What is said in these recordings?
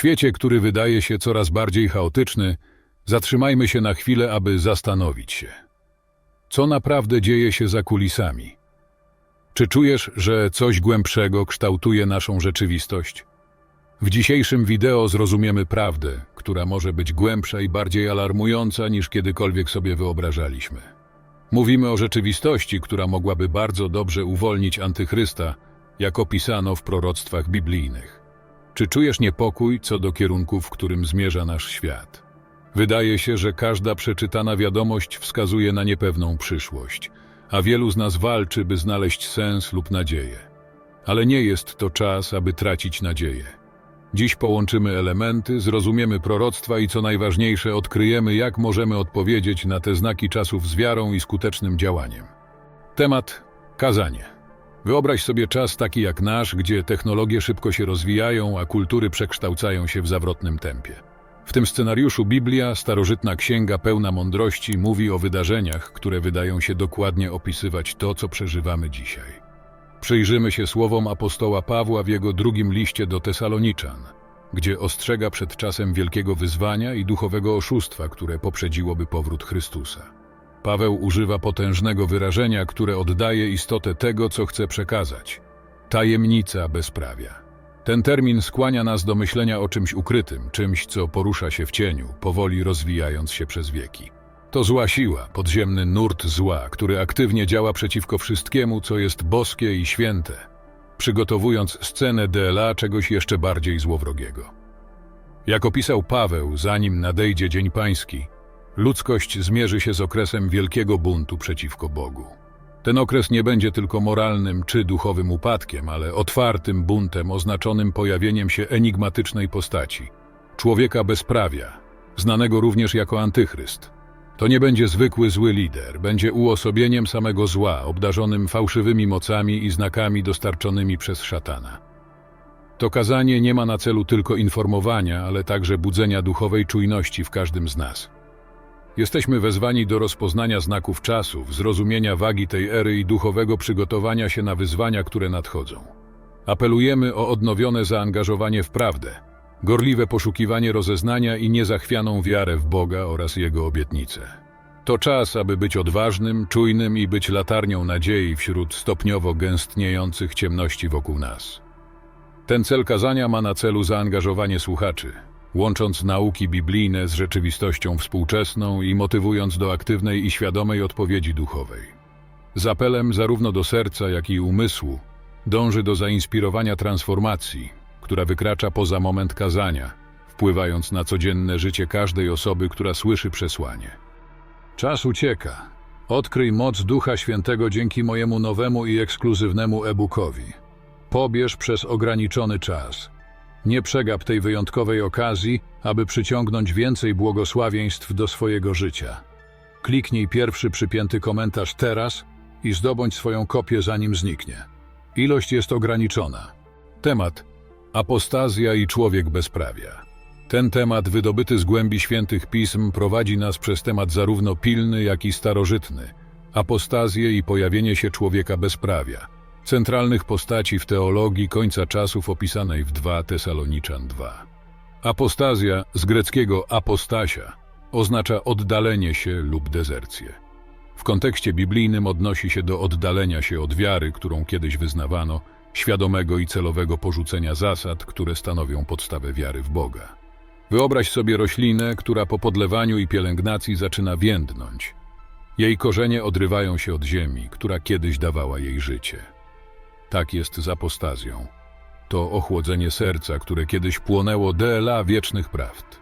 świecie, który wydaje się coraz bardziej chaotyczny, zatrzymajmy się na chwilę, aby zastanowić się. Co naprawdę dzieje się za kulisami? Czy czujesz, że coś głębszego kształtuje naszą rzeczywistość? W dzisiejszym wideo zrozumiemy prawdę, która może być głębsza i bardziej alarmująca niż kiedykolwiek sobie wyobrażaliśmy. Mówimy o rzeczywistości, która mogłaby bardzo dobrze uwolnić antychrysta, jak opisano w proroctwach biblijnych. Czy czujesz niepokój co do kierunku, w którym zmierza nasz świat? Wydaje się, że każda przeczytana wiadomość wskazuje na niepewną przyszłość, a wielu z nas walczy, by znaleźć sens lub nadzieję. Ale nie jest to czas, aby tracić nadzieję. Dziś połączymy elementy, zrozumiemy proroctwa i co najważniejsze, odkryjemy, jak możemy odpowiedzieć na te znaki czasów z wiarą i skutecznym działaniem. Temat kazanie. Wyobraź sobie czas taki jak nasz, gdzie technologie szybko się rozwijają, a kultury przekształcają się w zawrotnym tempie. W tym scenariuszu Biblia, starożytna księga pełna mądrości, mówi o wydarzeniach, które wydają się dokładnie opisywać to, co przeżywamy dzisiaj. Przyjrzymy się słowom apostoła Pawła w jego drugim liście do Tesaloniczan, gdzie ostrzega przed czasem wielkiego wyzwania i duchowego oszustwa, które poprzedziłoby powrót Chrystusa. Paweł używa potężnego wyrażenia, które oddaje istotę tego, co chce przekazać. Tajemnica bezprawia. Ten termin skłania nas do myślenia o czymś ukrytym, czymś, co porusza się w cieniu, powoli rozwijając się przez wieki. To zła siła, podziemny nurt zła, który aktywnie działa przeciwko wszystkiemu, co jest boskie i święte, przygotowując scenę DLA czegoś jeszcze bardziej złowrogiego. Jak opisał Paweł, zanim nadejdzie Dzień Pański, ludzkość zmierzy się z okresem wielkiego buntu przeciwko Bogu. Ten okres nie będzie tylko moralnym czy duchowym upadkiem, ale otwartym buntem oznaczonym pojawieniem się enigmatycznej postaci człowieka bezprawia, znanego również jako antychryst. To nie będzie zwykły zły lider, będzie uosobieniem samego zła, obdarzonym fałszywymi mocami i znakami dostarczonymi przez szatana. To kazanie nie ma na celu tylko informowania, ale także budzenia duchowej czujności w każdym z nas. Jesteśmy wezwani do rozpoznania znaków czasów, zrozumienia wagi tej ery i duchowego przygotowania się na wyzwania, które nadchodzą. Apelujemy o odnowione zaangażowanie w prawdę, gorliwe poszukiwanie rozeznania i niezachwianą wiarę w Boga oraz Jego obietnice. To czas, aby być odważnym, czujnym i być latarnią nadziei wśród stopniowo gęstniejących ciemności wokół nas. Ten cel kazania ma na celu zaangażowanie słuchaczy, łącząc nauki biblijne z rzeczywistością współczesną i motywując do aktywnej i świadomej odpowiedzi duchowej. Z apelem zarówno do serca, jak i umysłu dąży do zainspirowania transformacji, która wykracza poza moment kazania, wpływając na codzienne życie każdej osoby, która słyszy przesłanie. Czas ucieka. Odkryj moc Ducha Świętego dzięki mojemu nowemu i ekskluzywnemu e-bookowi. Pobierz przez ograniczony czas. Nie przegap tej wyjątkowej okazji, aby przyciągnąć więcej błogosławieństw do swojego życia. Kliknij pierwszy przypięty komentarz teraz i zdobądź swoją kopię zanim zniknie. Ilość jest ograniczona. Temat Apostazja i człowiek bezprawia. Ten temat wydobyty z głębi świętych pism prowadzi nas przez temat zarówno pilny, jak i starożytny. Apostazję i pojawienie się człowieka bezprawia. Centralnych postaci w teologii końca czasów opisanej w 2 Tesaloniczan 2. Apostazja, z greckiego apostasia, oznacza oddalenie się lub dezercję. W kontekście biblijnym odnosi się do oddalenia się od wiary, którą kiedyś wyznawano, świadomego i celowego porzucenia zasad, które stanowią podstawę wiary w Boga. Wyobraź sobie roślinę, która po podlewaniu i pielęgnacji zaczyna więdnąć. Jej korzenie odrywają się od ziemi, która kiedyś dawała jej życie. Tak jest z apostazją. To ochłodzenie serca, które kiedyś płonęło DLA wiecznych prawd.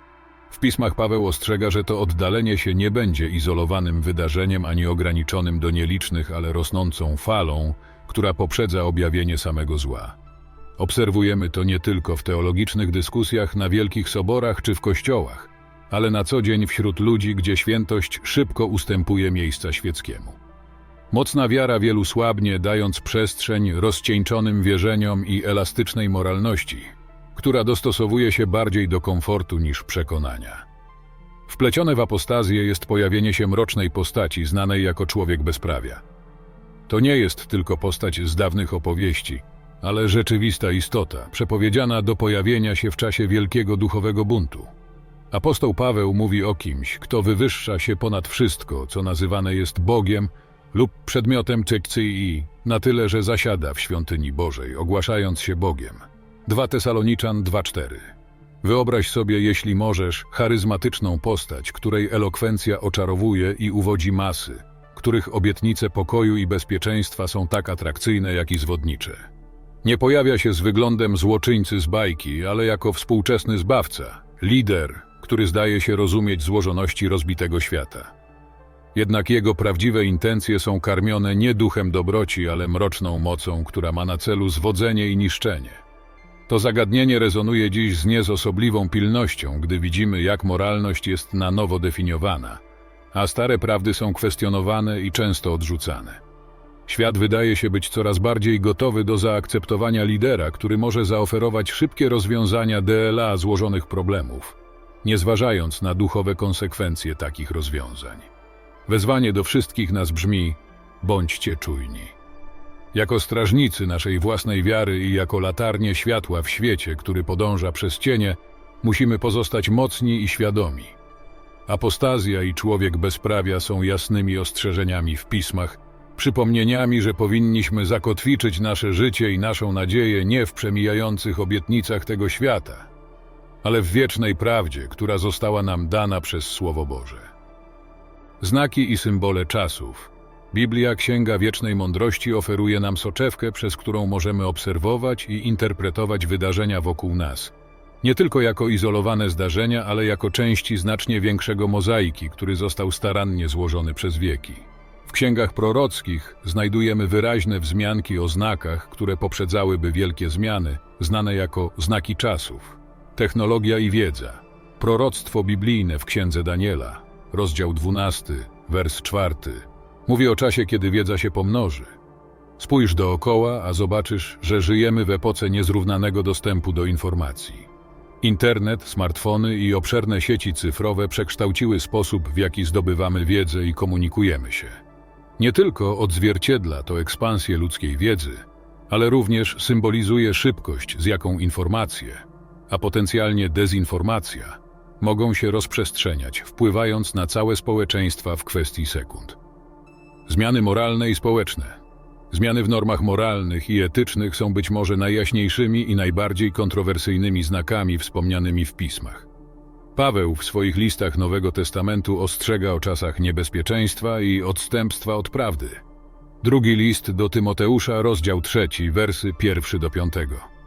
W pismach Paweł ostrzega, że to oddalenie się nie będzie izolowanym wydarzeniem ani ograniczonym do nielicznych, ale rosnącą falą, która poprzedza objawienie samego zła. Obserwujemy to nie tylko w teologicznych dyskusjach na wielkich soborach czy w kościołach, ale na co dzień wśród ludzi, gdzie świętość szybko ustępuje miejsca świeckiemu. Mocna wiara wielu słabnie, dając przestrzeń rozcieńczonym wierzeniom i elastycznej moralności, która dostosowuje się bardziej do komfortu niż przekonania. Wplecione w apostazję jest pojawienie się mrocznej postaci znanej jako człowiek bezprawia. To nie jest tylko postać z dawnych opowieści, ale rzeczywista istota, przepowiedziana do pojawienia się w czasie wielkiego duchowego buntu. Apostoł Paweł mówi o kimś, kto wywyższa się ponad wszystko, co nazywane jest Bogiem lub przedmiotem tykcyi, na tyle, że zasiada w świątyni Bożej, ogłaszając się Bogiem. 2 Tesaloniczan 2:4 Wyobraź sobie, jeśli możesz, charyzmatyczną postać, której elokwencja oczarowuje i uwodzi masy, których obietnice pokoju i bezpieczeństwa są tak atrakcyjne, jak i zwodnicze. Nie pojawia się z wyglądem złoczyńcy z bajki, ale jako współczesny zbawca, lider, który zdaje się rozumieć złożoności rozbitego świata. Jednak jego prawdziwe intencje są karmione nie duchem dobroci, ale mroczną mocą, która ma na celu zwodzenie i niszczenie. To zagadnienie rezonuje dziś z niezosobliwą pilnością, gdy widzimy, jak moralność jest na nowo definiowana, a stare prawdy są kwestionowane i często odrzucane. Świat wydaje się być coraz bardziej gotowy do zaakceptowania lidera, który może zaoferować szybkie rozwiązania DLA złożonych problemów, nie zważając na duchowe konsekwencje takich rozwiązań. Wezwanie do wszystkich nas brzmi: bądźcie czujni. Jako strażnicy naszej własnej wiary i jako latarnie światła w świecie, który podąża przez cienie, musimy pozostać mocni i świadomi. Apostazja i człowiek bezprawia są jasnymi ostrzeżeniami w pismach, przypomnieniami, że powinniśmy zakotwiczyć nasze życie i naszą nadzieję nie w przemijających obietnicach tego świata, ale w wiecznej prawdzie, która została nam dana przez Słowo Boże. Znaki i symbole czasów. Biblia, Księga Wiecznej Mądrości, oferuje nam soczewkę, przez którą możemy obserwować i interpretować wydarzenia wokół nas. Nie tylko jako izolowane zdarzenia, ale jako części znacznie większego mozaiki, który został starannie złożony przez wieki. W księgach prorockich znajdujemy wyraźne wzmianki o znakach, które poprzedzałyby wielkie zmiany, znane jako znaki czasów. Technologia i wiedza. Proroctwo biblijne w księdze Daniela, rozdział 12, wers 4. Mówi o czasie, kiedy wiedza się pomnoży. Spójrz dookoła, a zobaczysz, że żyjemy w epoce niezrównanego dostępu do informacji. Internet, smartfony i obszerne sieci cyfrowe przekształciły sposób, w jaki zdobywamy wiedzę i komunikujemy się. Nie tylko odzwierciedla to ekspansję ludzkiej wiedzy, ale również symbolizuje szybkość, z jaką informacje, a potencjalnie dezinformacja, mogą się rozprzestrzeniać, wpływając na całe społeczeństwa w kwestii sekund. Zmiany moralne i społeczne. Zmiany w normach moralnych i etycznych są być może najjaśniejszymi i najbardziej kontrowersyjnymi znakami wspomnianymi w pismach. Paweł w swoich listach Nowego Testamentu ostrzega o czasach niebezpieczeństwa i odstępstwa od prawdy. Drugi list do Tymoteusza, rozdział trzeci, wersy pierwszy do piątego.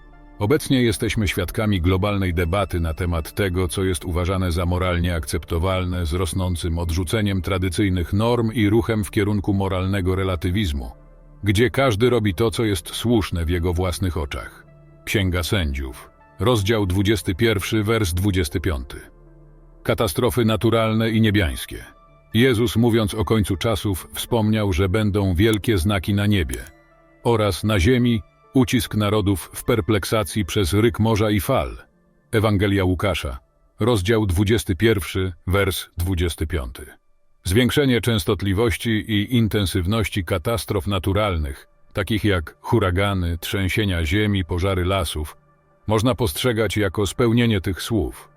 Obecnie jesteśmy świadkami globalnej debaty na temat tego, co jest uważane za moralnie akceptowalne, z rosnącym odrzuceniem tradycyjnych norm i ruchem w kierunku moralnego relatywizmu, gdzie każdy robi to, co jest słuszne w jego własnych oczach. Księga Sędziów, rozdział 21, wers 25. Katastrofy naturalne i niebiańskie. Jezus, mówiąc o końcu czasów, wspomniał, że będą wielkie znaki na niebie oraz na ziemi ucisk narodów w perpleksacji przez ryk morza i fal. Ewangelia Łukasza, rozdział 21, wers 25. Zwiększenie częstotliwości i intensywności katastrof naturalnych, takich jak huragany, trzęsienia ziemi, pożary lasów, można postrzegać jako spełnienie tych słów.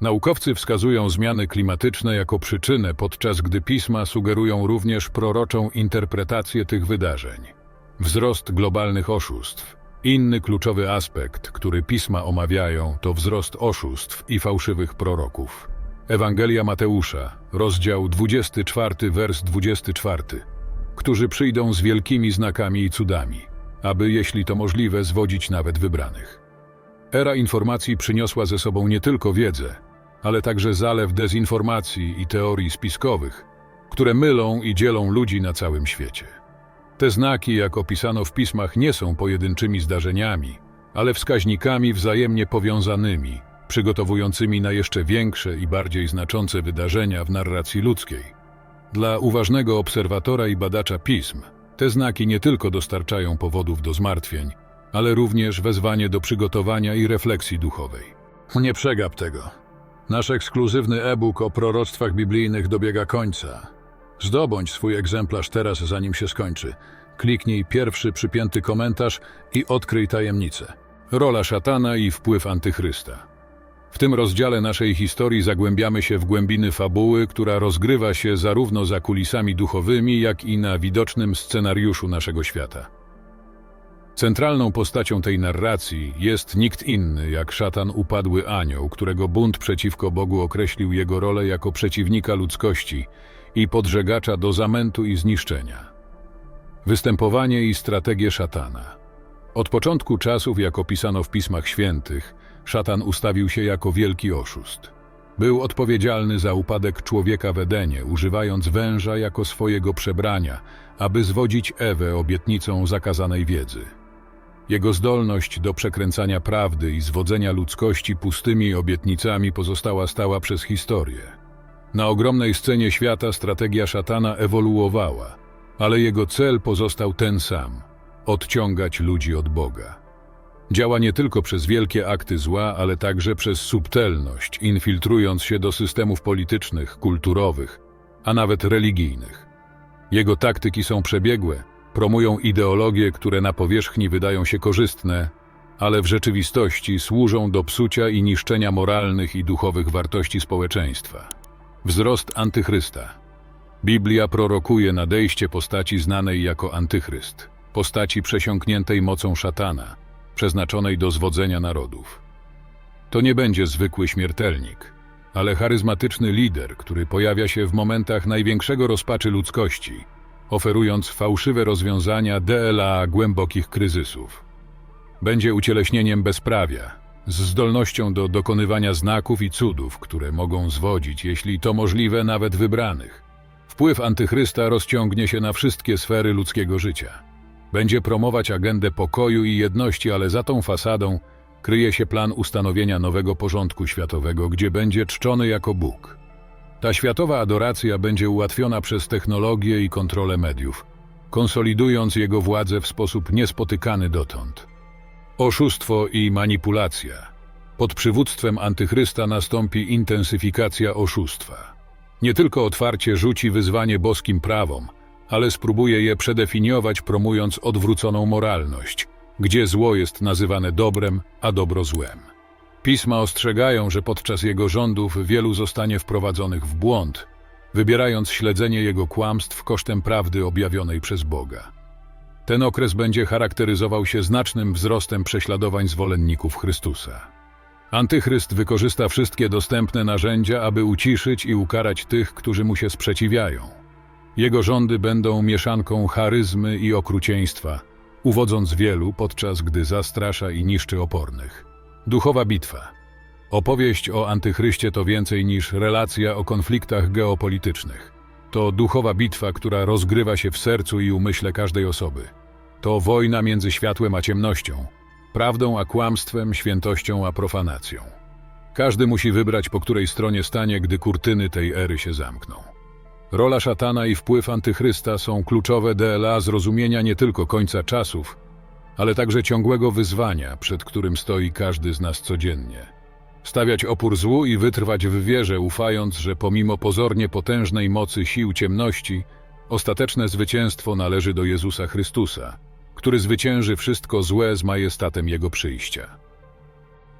Naukowcy wskazują zmiany klimatyczne jako przyczynę, podczas gdy pisma sugerują również proroczą interpretację tych wydarzeń. Wzrost globalnych oszustw. Inny kluczowy aspekt, który pisma omawiają, to wzrost oszustw i fałszywych proroków. Ewangelia Mateusza, rozdział 24, wers 24. Którzy przyjdą z wielkimi znakami i cudami, aby, jeśli to możliwe, zwodzić nawet wybranych. Era informacji przyniosła ze sobą nie tylko wiedzę, ale także zalew dezinformacji i teorii spiskowych, które mylą i dzielą ludzi na całym świecie. Te znaki, jak opisano w pismach, nie są pojedynczymi zdarzeniami, ale wskaźnikami wzajemnie powiązanymi, przygotowującymi na jeszcze większe i bardziej znaczące wydarzenia w narracji ludzkiej. Dla uważnego obserwatora i badacza pism, te znaki nie tylko dostarczają powodów do zmartwień, ale również wezwanie do przygotowania i refleksji duchowej. Nie przegap tego. Nasz ekskluzywny e-book o proroctwach biblijnych dobiega końca. Zdobądź swój egzemplarz teraz, zanim się skończy. kliknij pierwszy przypięty komentarz i odkryj tajemnicę. Rola szatana i wpływ antychrysta. W tym rozdziale naszej historii zagłębiamy się w głębiny fabuły, która rozgrywa się zarówno za kulisami duchowymi, jak i na widocznym scenariuszu naszego świata. Centralną postacią tej narracji jest nikt inny jak szatan upadły anioł, którego bunt przeciwko Bogu określił jego rolę jako przeciwnika ludzkości i podżegacza do zamętu i zniszczenia. Występowanie i strategie szatana. Od początku czasów, jak opisano w Pismach Świętych, szatan ustawił się jako wielki oszust. Był odpowiedzialny za upadek człowieka w Edenie, używając węża jako swojego przebrania, aby zwodzić Ewę obietnicą zakazanej wiedzy. Jego zdolność do przekręcania prawdy i zwodzenia ludzkości pustymi obietnicami pozostała stała przez historię. Na ogromnej scenie świata strategia szatana ewoluowała, ale jego cel pozostał ten sam odciągać ludzi od Boga. Działa nie tylko przez wielkie akty zła, ale także przez subtelność, infiltrując się do systemów politycznych, kulturowych, a nawet religijnych. Jego taktyki są przebiegłe, promują ideologie, które na powierzchni wydają się korzystne, ale w rzeczywistości służą do psucia i niszczenia moralnych i duchowych wartości społeczeństwa. Wzrost antychrysta. Biblia prorokuje nadejście postaci znanej jako antychryst, postaci przesiąkniętej mocą szatana, przeznaczonej do zwodzenia narodów. To nie będzie zwykły śmiertelnik, ale charyzmatyczny lider, który pojawia się w momentach największego rozpaczy ludzkości, oferując fałszywe rozwiązania DLA głębokich kryzysów. Będzie ucieleśnieniem bezprawia, z zdolnością do dokonywania znaków i cudów, które mogą zwodzić, jeśli to możliwe, nawet wybranych. Wpływ antychrysta rozciągnie się na wszystkie sfery ludzkiego życia. Będzie promować agendę pokoju i jedności, ale za tą fasadą kryje się plan ustanowienia nowego porządku światowego, gdzie będzie czczony jako Bóg. Ta światowa adoracja będzie ułatwiona przez technologię i kontrolę mediów, konsolidując jego władzę w sposób niespotykany dotąd. Oszustwo i manipulacja. Pod przywództwem antychrysta nastąpi intensyfikacja oszustwa. Nie tylko otwarcie rzuci wyzwanie boskim prawom, ale spróbuje je przedefiniować, promując odwróconą moralność, gdzie zło jest nazywane dobrem, a dobro złem. Pisma ostrzegają, że podczas jego rządów wielu zostanie wprowadzonych w błąd, wybierając śledzenie jego kłamstw kosztem prawdy objawionej przez Boga. Ten okres będzie charakteryzował się znacznym wzrostem prześladowań zwolenników Chrystusa. Antychryst wykorzysta wszystkie dostępne narzędzia, aby uciszyć i ukarać tych, którzy mu się sprzeciwiają. Jego rządy będą mieszanką charyzmy i okrucieństwa, uwodząc wielu, podczas gdy zastrasza i niszczy opornych. Duchowa bitwa. Opowieść o antychryście to więcej niż relacja o konfliktach geopolitycznych. To duchowa bitwa, która rozgrywa się w sercu i umyśle każdej osoby. To wojna między światłem a ciemnością, prawdą a kłamstwem, świętością a profanacją. Każdy musi wybrać, po której stronie stanie, gdy kurtyny tej ery się zamkną. Rola szatana i wpływ antychrysta są kluczowe dla zrozumienia nie tylko końca czasów, ale także ciągłego wyzwania, przed którym stoi każdy z nas codziennie. Stawiać opór złu i wytrwać w wierze, ufając, że pomimo pozornie potężnej mocy sił ciemności, ostateczne zwycięstwo należy do Jezusa Chrystusa, który zwycięży wszystko złe z majestatem Jego przyjścia.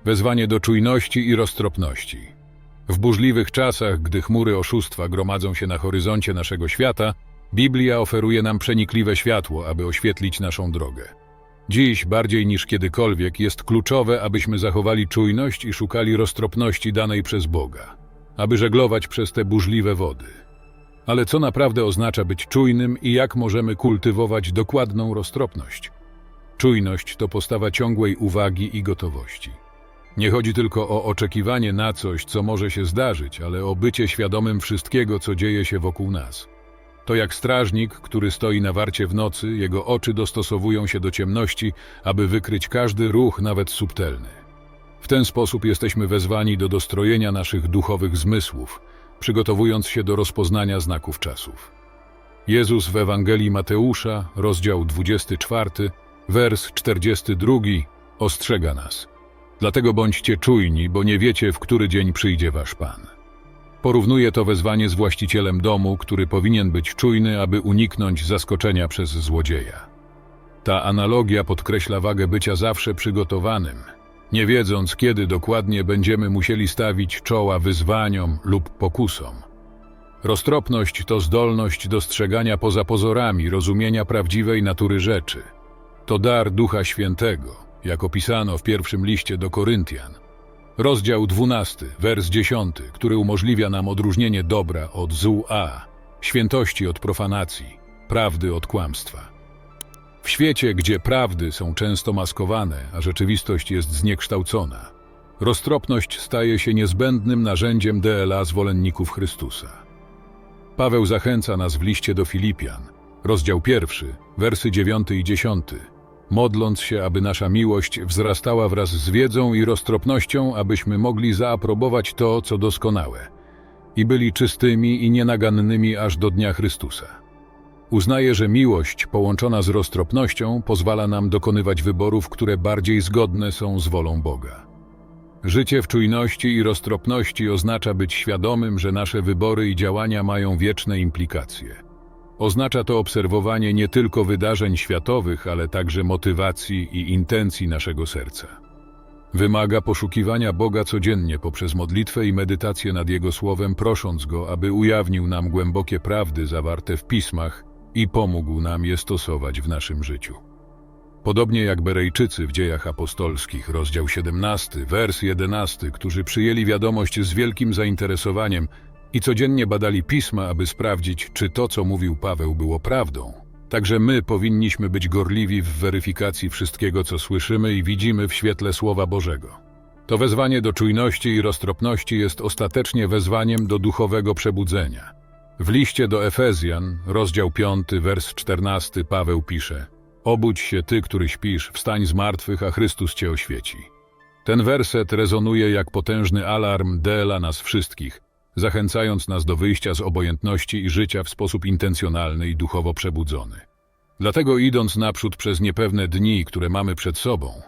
Wezwanie do czujności i roztropności. W burzliwych czasach, gdy chmury oszustwa gromadzą się na horyzoncie naszego świata, Biblia oferuje nam przenikliwe światło, aby oświetlić naszą drogę. Dziś, bardziej niż kiedykolwiek, jest kluczowe, abyśmy zachowali czujność i szukali roztropności danej przez Boga, aby żeglować przez te burzliwe wody. Ale co naprawdę oznacza być czujnym i jak możemy kultywować dokładną roztropność? Czujność to postawa ciągłej uwagi i gotowości. Nie chodzi tylko o oczekiwanie na coś, co może się zdarzyć, ale o bycie świadomym wszystkiego, co dzieje się wokół nas. To jak strażnik, który stoi na warcie w nocy, jego oczy dostosowują się do ciemności, aby wykryć każdy ruch, nawet subtelny. W ten sposób jesteśmy wezwani do dostrojenia naszych duchowych zmysłów, przygotowując się do rozpoznania znaków czasów. Jezus w Ewangelii Mateusza, rozdział 24, wers 42, ostrzega nas. Dlatego bądźcie czujni, bo nie wiecie, w który dzień przyjdzie wasz Pan. Porównuje to wezwanie z właścicielem domu, który powinien być czujny, aby uniknąć zaskoczenia przez złodzieja. Ta analogia podkreśla wagę bycia zawsze przygotowanym, nie wiedząc, kiedy dokładnie będziemy musieli stawić czoła wyzwaniom lub pokusom. Roztropność to zdolność dostrzegania poza pozorami, rozumienia prawdziwej natury rzeczy. To dar Ducha Świętego, jak opisano w pierwszym liście do Koryntian. Rozdział 12, wers 10, który umożliwia nam odróżnienie dobra od zła, świętości od profanacji, prawdy od kłamstwa. W świecie, gdzie prawdy są często maskowane, a rzeczywistość jest zniekształcona, roztropność staje się niezbędnym narzędziem DLA zwolenników Chrystusa. Paweł zachęca nas w liście do Filipian, rozdział pierwszy, wersy 9 i 10, modląc się, aby nasza miłość wzrastała wraz z wiedzą i roztropnością, abyśmy mogli zaaprobować to, co doskonałe, i byli czystymi i nienagannymi aż do dnia Chrystusa. Uznaje, że miłość połączona z roztropnością pozwala nam dokonywać wyborów, które bardziej zgodne są z wolą Boga. Życie w czujności i roztropności oznacza być świadomym, że nasze wybory i działania mają wieczne implikacje. Oznacza to obserwowanie nie tylko wydarzeń światowych, ale także motywacji i intencji naszego serca. Wymaga poszukiwania Boga codziennie poprzez modlitwę i medytację nad Jego Słowem, prosząc Go, aby ujawnił nam głębokie prawdy zawarte w pismach i pomógł nam je stosować w naszym życiu. Podobnie jak Berejczycy w dziejach apostolskich, rozdział 17, wers 11, którzy przyjęli wiadomość z wielkim zainteresowaniem i codziennie badali pisma, aby sprawdzić, czy to, co mówił Paweł, było prawdą. Także my powinniśmy być gorliwi w weryfikacji wszystkiego, co słyszymy i widzimy w świetle Słowa Bożego. To wezwanie do czujności i roztropności jest ostatecznie wezwaniem do duchowego przebudzenia. W liście do Efezjan, rozdział 5, wers 14, Paweł pisze: Obudź się ty, który śpisz, wstań z martwych, a Chrystus cię oświeci. Ten werset rezonuje jak potężny alarm dla nas wszystkich, zachęcając nas do wyjścia z obojętności i życia w sposób intencjonalny i duchowo przebudzony. Dlatego idąc naprzód przez niepewne dni, które mamy przed sobą,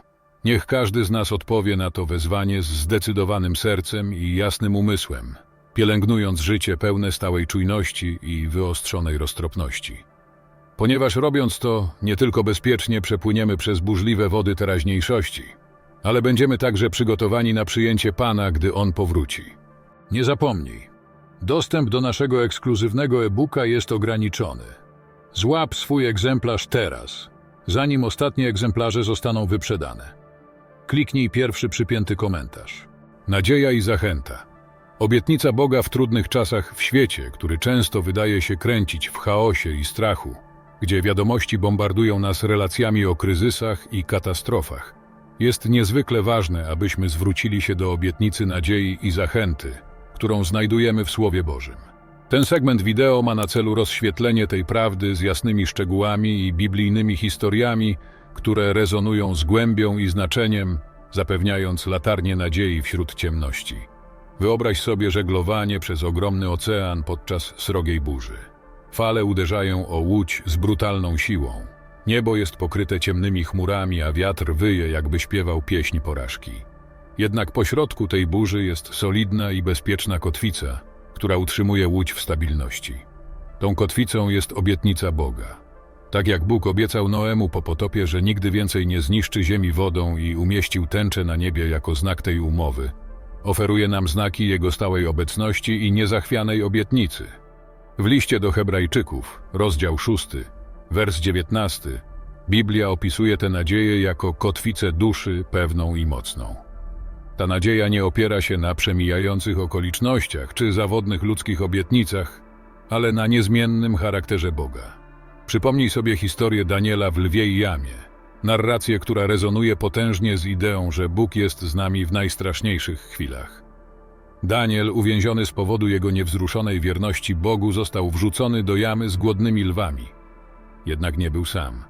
niech każdy z nas odpowie na to wezwanie z zdecydowanym sercem i jasnym umysłem, pielęgnując życie pełne stałej czujności i wyostrzonej roztropności. Ponieważ robiąc to, nie tylko bezpiecznie przepłyniemy przez burzliwe wody teraźniejszości, ale będziemy także przygotowani na przyjęcie Pana, gdy On powróci. Nie zapomnij, dostęp do naszego ekskluzywnego e-booka jest ograniczony. Złap swój egzemplarz teraz, zanim ostatnie egzemplarze zostaną wyprzedane. Kliknij pierwszy przypięty komentarz. Nadzieja i zachęta. Obietnica Boga w trudnych czasach w świecie, który często wydaje się kręcić w chaosie i strachu, gdzie wiadomości bombardują nas relacjami o kryzysach i katastrofach, jest niezwykle ważne, abyśmy zwrócili się do obietnicy nadziei i zachęty, którą znajdujemy w Słowie Bożym. Ten segment wideo ma na celu rozświetlenie tej prawdy z jasnymi szczegółami i biblijnymi historiami, które rezonują z głębią i znaczeniem, zapewniając latarnię nadziei wśród ciemności. Wyobraź sobie żeglowanie przez ogromny ocean podczas srogiej burzy. Fale uderzają o łódź z brutalną siłą. Niebo jest pokryte ciemnymi chmurami, a wiatr wyje, jakby śpiewał pieśń porażki. Jednak pośrodku tej burzy jest solidna i bezpieczna kotwica, która utrzymuje łódź w stabilności. Tą kotwicą jest obietnica Boga. Tak jak Bóg obiecał Noemu po potopie, że nigdy więcej nie zniszczy ziemi wodą i umieścił tęczę na niebie jako znak tej umowy, oferuje nam znaki Jego stałej obecności i niezachwianej obietnicy. W liście do Hebrajczyków, rozdział 6, wers 19, Biblia opisuje tę nadzieję jako kotwicę duszy pewną i mocną. Ta nadzieja nie opiera się na przemijających okolicznościach czy zawodnych ludzkich obietnicach, ale na niezmiennym charakterze Boga. Przypomnij sobie historię Daniela w lwiej jamie, narrację, która rezonuje potężnie z ideą, że Bóg jest z nami w najstraszniejszych chwilach. Daniel, uwięziony z powodu jego niewzruszonej wierności Bogu, został wrzucony do jamy z głodnymi lwami. Jednak nie był sam.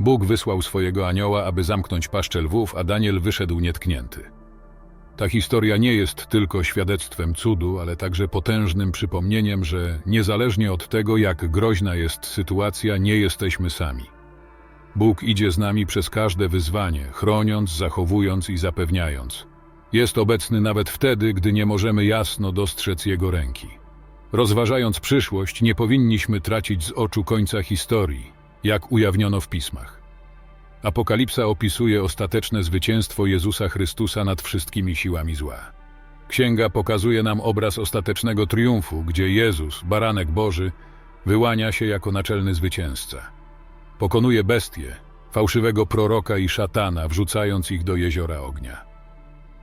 Bóg wysłał swojego anioła, aby zamknąć paszczę lwów, a Daniel wyszedł nietknięty. Ta historia nie jest tylko świadectwem cudu, ale także potężnym przypomnieniem, że niezależnie od tego, jak groźna jest sytuacja, nie jesteśmy sami. Bóg idzie z nami przez każde wyzwanie, chroniąc, zachowując i zapewniając. Jest obecny nawet wtedy, gdy nie możemy jasno dostrzec Jego ręki. Rozważając przyszłość, nie powinniśmy tracić z oczu końca historii, jak ujawniono w pismach. Apokalipsa opisuje ostateczne zwycięstwo Jezusa Chrystusa nad wszystkimi siłami zła. Księga pokazuje nam obraz ostatecznego triumfu, gdzie Jezus, baranek Boży, wyłania się jako naczelny zwycięzca. Pokonuje bestie, fałszywego proroka i szatana, wrzucając ich do jeziora ognia.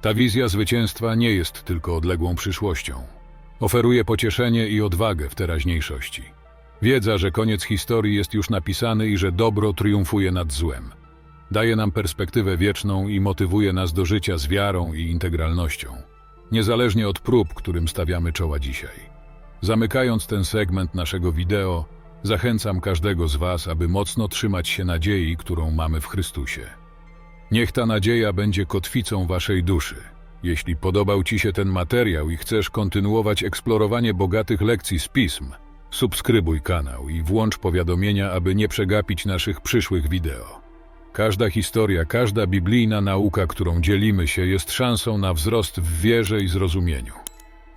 Ta wizja zwycięstwa nie jest tylko odległą przyszłością. Oferuje pocieszenie i odwagę w teraźniejszości. Wiedza, że koniec historii jest już napisany i że dobro triumfuje nad złem. Daje nam perspektywę wieczną i motywuje nas do życia z wiarą i integralnością, niezależnie od prób, którym stawiamy czoła dzisiaj. Zamykając ten segment naszego wideo, zachęcam każdego z Was, aby mocno trzymać się nadziei, którą mamy w Chrystusie. Niech ta nadzieja będzie kotwicą Waszej duszy. Jeśli podobał Ci się ten materiał i chcesz kontynuować eksplorowanie bogatych lekcji z pism, subskrybuj kanał i włącz powiadomienia, aby nie przegapić naszych przyszłych wideo. Każda historia, każda biblijna nauka, którą dzielimy się, jest szansą na wzrost w wierze i zrozumieniu.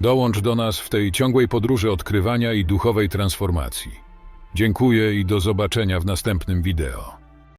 Dołącz do nas w tej ciągłej podróży odkrywania i duchowej transformacji. Dziękuję i do zobaczenia w następnym wideo.